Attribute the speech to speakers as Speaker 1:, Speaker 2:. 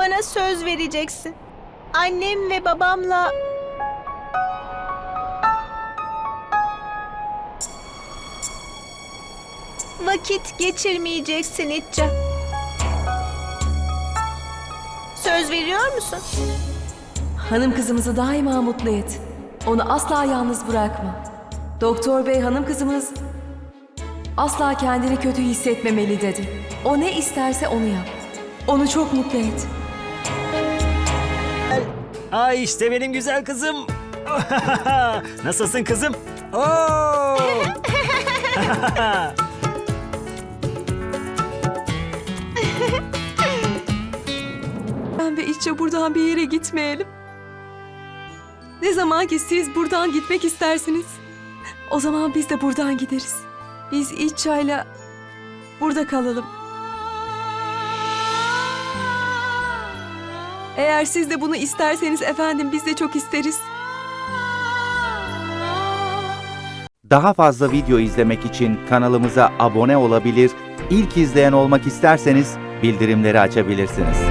Speaker 1: Bana söz vereceksin. Annem ve babamla vakit geçirmeyeceksin İtça. Söz veriyor musun?
Speaker 2: Hanım kızımızı daima mutlu et. Onu asla yalnız bırakma. Doktor bey hanım kızımız asla kendini kötü hissetmemeli dedi. O ne isterse onu yap. Onu çok mutlu et.
Speaker 3: Ay işte benim güzel kızım. Nasılsın kızım? Oo!
Speaker 2: Ben ve İçe buradan bir yere gitmeyelim. Ne zaman ki siz buradan gitmek istersiniz. O zaman biz de buradan gideriz. Biz İça'yla burada kalalım. Eğer siz de bunu isterseniz efendim biz de çok isteriz.
Speaker 4: Daha fazla video izlemek için kanalımıza abone olabilir, ilk izleyen olmak isterseniz bildirimleri açabilirsiniz.